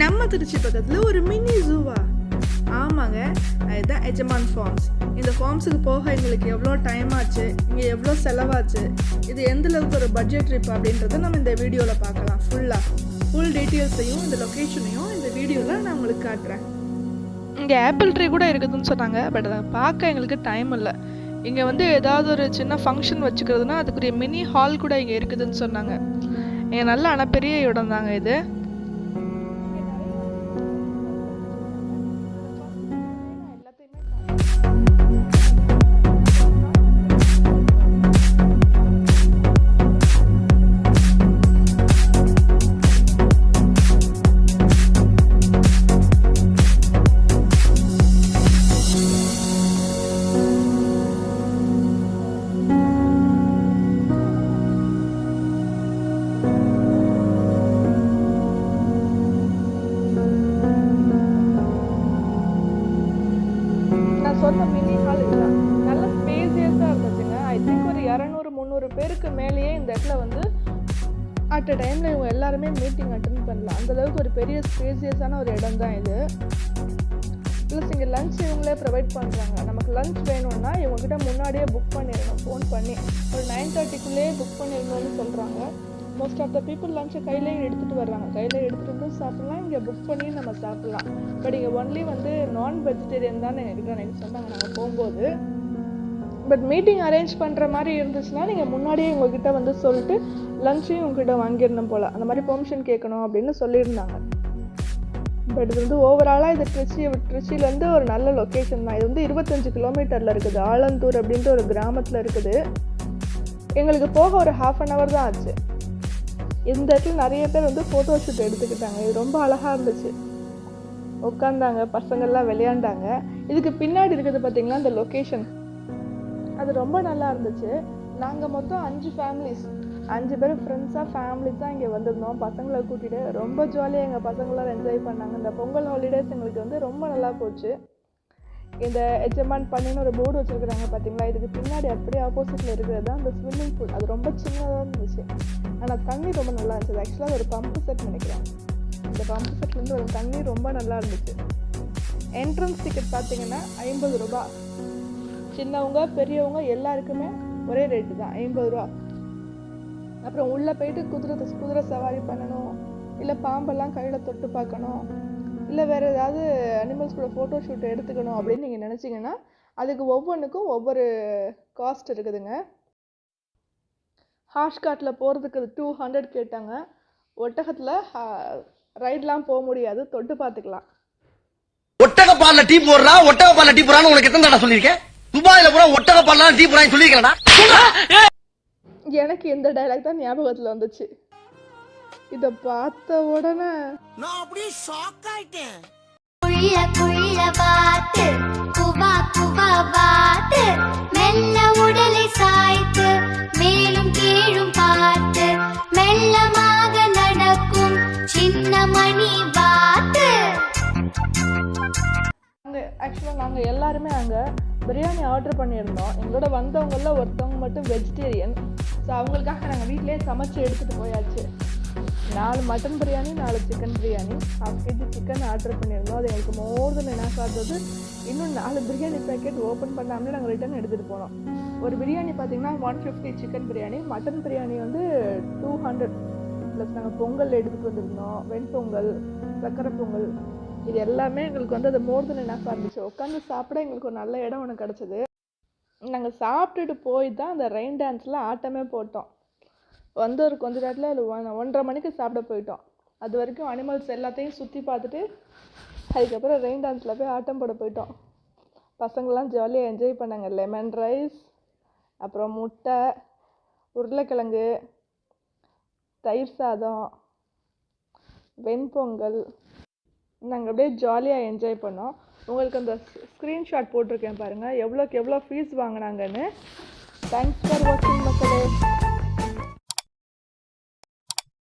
நம்ம திருச்சி பக்கத்தில் ஒரு மினி ஜூவா ஆமாங்க அதுதான் எஜமான் ஃபார்ம்ஸ் இந்த ஃபார்ம்ஸுக்கு போக எங்களுக்கு எவ்வளோ டைம் ஆச்சு இங்கே எவ்வளோ செலவாச்சு இது எந்த அளவுக்கு ஒரு பட்ஜெட் ட்ரிப் அப்படின்றத நம்ம இந்த வீடியோவில் பார்க்கலாம். ஃபுல்லாக ஃபுல் டீட்டெயில்ஸையும் இந்த லொக்கேஷனையும் இந்த வீடியோவில் நான் உங்களுக்கு காட்டுறேன். இங்கே ஆப்பிள் ட்ரீ கூட இருக்குதுன்னு சொன்னாங்க பட் அதை பார்க்க எங்களுக்கு டைம் இல்லை. இங்கே வந்து ஏதாவது ஒரு சின்ன ஃபங்க்ஷன் வச்சுக்கிறதுனா அதுக்குரிய மினி ஹால் கூட இங்கே இருக்குதுன்னு சொன்னாங்க. இங்கே நல்ல ஆனால் பெரிய இடம் தாங்க இது. நான் மினி ஹால் இதுதான் நல்ல ஸ்பேசியஸாக இருந்துச்சுங்க. ஐ திங்க் ஒரு இரநூறு முந்நூறு பேருக்கு மேலேயே இந்த இடத்துல வந்து அட் அ டைமில் இவங்க எல்லாருமே மீட்டிங் அட்டன் பண்ணலாம் அந்தளவுக்கு ஒரு பெரிய ஸ்பேசியஸான ஒரு இடம் தான் இது. ப்ளஸ் இங்கே லஞ்ச் இவங்களே ப்ரொவைட் பண்ணுறாங்க நமக்கு லஞ்ச் வேணும்னா இவங்ககிட்ட முன்னாடியே புக் பண்ணிடணும். ஃபோன் பண்ணி. ஒரு நைன் தேர்ட்டிக்குள்ளேயே புக் பண்ணிடணும்னு சொல்கிறாங்க மோஸ்ட் ஆஃப் த பீப்புள் லஞ்சை கையிலே எடுத்துகிட்டு வர்றாங்க. கையில் எடுத்துகிட்டு வந்து சாப்பிட்லாம். இங்கே புக் பண்ணி நம்ம சாப்பிட்லாம். பட் இங்கே ஒன்லி வந்து நான் வெஜிடேரியன் தான் எங்ககிட்ட எனக்கு சொன்னாங்க. நாங்கள் போகும்போது. பட் மீட்டிங் அரேஞ்ச் பண்ணுற மாதிரி இருந்துச்சுன்னா நீங்கள் முன்னாடியே உங்ககிட்ட வந்து சொல்லிட்டு லஞ்சையும் உங்ககிட்ட வாங்கிடணும் போல். அந்த மாதிரி பெர்மிஷன் கேட்கணும் அப்படின்னு சொல்லியிருந்தாங்க. பட் இது வந்து ஓவராலாக இது திருச்சி திருச்சியிலேருந்து ஒரு நல்ல லொக்கேஷன் தான். இது வந்து இருபத்தஞ்சு கிலோமீட்டரில் இருக்குது. ஆலந்தூர் அப்படின்ற ஒரு கிராமத்தில் இருக்குது. எங்களுக்கு போக ஒரு ஹாஃப் அன் ஹவர் தான் ஆச்சு. இந்த இடத்துல நிறைய பேர் வந்து ஃபோட்டோ ஷூட் எடுத்துக்கிட்டாங்க. இது ரொம்ப அழகாக இருந்துச்சு. உட்காந்தாங்க பசங்கள்லாம் விளையாண்டாங்க. இதுக்கு பின்னாடி இருக்கிறது பார்த்திங்கன்னா இந்த லொக்கேஷன் அது ரொம்ப நல்லா இருந்துச்சு. நாங்கள் மொத்தம் அஞ்சு ஃபேமிலிஸ் அஞ்சு பேர் ஃப்ரெண்ட்ஸாக ஃபேமிலிஸ் தான் இங்கே வந்திருந்தோம். பசங்களை கூட்டிகிட்டு ரொம்ப ஜாலியாக எங்கள் பசங்களாம் என்ஜாய் பண்ணாங்க. இந்த பொங்கல் ஹாலிடேஸ் எங்களுக்கு வந்து ரொம்ப நல்லா போச்சு. இந்த எஜமான் பண்ணின்னு ஒரு போர்டு வச்சுருக்குறாங்க பார்த்தீங்களா இதுக்கு பின்னாடி அப்படியே ஆப்போசிட்டில் இருக்கிறது தான் அந்த ஸ்விம்மிங் பூல் அது ரொம்ப சின்னதாக இருந்துச்சு. ஆனால் தண்ணி ரொம்ப நல்லா இருந்துச்சு. ஆக்சுவலாக ஒரு பம்பு செட் நினைக்கிறேன். இந்த பம்பு செட்லேருந்து ஒரு தண்ணி ரொம்ப நல்லா இருந்துச்சு. என்ட்ரன்ஸ் டிக்கெட் பார்த்தீங்கன்னா ஐம்பது ரூபா. சின்னவங்க பெரியவங்க எல்லாருக்குமே ஒரே ரேட்டு தான். ஐம்பது ரூபா. அப்புறம் உள்ளே போயிட்டு குதிரை குதிரை சவாரி பண்ணணும். இல்லை பாம்பெல்லாம் கையில் தொட்டு பார்க்கணும். இல்லை வேறு ஏதாவது அனிமல்ஸ் கூட ஃபோட்டோ ஷூட் எடுத்துக்கணும் அப்படின்னு நீங்கள் நினச்சிங்கன்னா அதுக்கு ஒவ்வொன்றுக்கும் ஒவ்வொரு காஸ்ட் இருக்குதுங்க. ஹாஷ்காட்டில் போகிறதுக்கு டூ ஹண்ட்ரட் கேட்டாங்க. ஒட்டகத்தில் ரைட்லாம் போக முடியாது. தொட்டு பார்த்துக்கலாம். ஒட்டக பால்ல டீ போடுறா? ஒட்டக பால்ல டீ போறான்னு உனக்கு எத்தனை தடவை சொல்லியிருக்கேன்? துபாயில பூரா ஒட்டக பால்ல டீ போறான்னு சொல்லியிருக்கேன்டா. எனக்கு இந்த டைலாக் தான் ஞாபகத்தில் வந்துச்சு. இதை பார்த்த உடனே நான் அப்படியே ஷாக் ஆயிட்டேன். குள்ள குள்ள பார்த்து குவா குவா பார்த்து மெல்ல உடலை சாய்த்து மேலும் கீழும் பார்த்து மெல்லமாக நடக்கும் சின்ன மணி நாங்கள் ஆக்சுவலாக நாங்கள் எல்லாருமே அங்கே பிரியாணி ஆர்டர் பண்ணியிருந்தோம். எங்களோட வந்தவங்கள ஒருத்தவங்க மட்டும் வெஜிடேரியன் ஸோ அவங்களுக்காக நாங்கள் வீட்டிலேயே சமைச்சு எடுத்துகிட்டு போயாச்சு. நாலு மட்டன் பிரியாணி நாலு chicken biryani half KG chicken order பண்ணியிருந்தோம். அது எங்களுக்கு மோர் தென் என்ன ஆகுது. இன்னும் நாலு பிரியாணி பேக்கெட் ஓப்பன் பண்ணாமலே நாங்கள் ரிட்டர்ன் எடுத்துகிட்டு போனோம். ஒரு பிரியாணி பார்த்தீங்கன்னா one fifty chicken biryani mutton biryani வந்து டூ ஹண்ட்ரட் ப்ளஸ் நாங்கள் பொங்கல் எடுத்துகிட்டு வந்திருந்தோம். வெண்பொங்கல் சக்கரை பொங்கல் இது எல்லாமே எங்களுக்கு வந்து அது மோர் தென் என்ன இருந்துச்சு. உட்காந்து சாப்பிட எங்களுக்கு ஒரு நல்ல இடம் ஒன்று கிடச்சிது. நாங்கள் சாப்பிட்டுட்டு போய் தான் அந்த ரெயின் டான்ஸில் ஆட்டமே போட்டோம். வந்து ஒரு கொஞ்ச நேரத்தில் அது ஒன் ஒன்றரை மணிக்கு சாப்பிட போயிட்டோம். அது வரைக்கும் அனிமல்ஸ் எல்லாத்தையும் சுற்றி பார்த்துட்டு அதுக்கப்புறம் ரெயின் டான்ஸில் போய் ஆட்டம் போட போயிட்டோம். பசங்கள்லாம் ஜாலியாக என்ஜாய் பண்ணாங்க. லெமன் ரைஸ் அப்புறம் முட்டை உருளைக்கிழங்கு தயிர் சாதம் வெண்பொங்கல். நாங்கள் அப்படியே ஜாலியாக என்ஜாய் பண்ணோம். உங்களுக்கு அந்த ஸ்க்ரீன்ஷாட் போட்டிருக்கேன் பாருங்கள் எவ்வளோக்கு எவ்வளோ ஃபீஸ் வாங்கினாங்கன்னு. தேங்க்ஸ் ஃபார் வாட்சிங் மக்களே.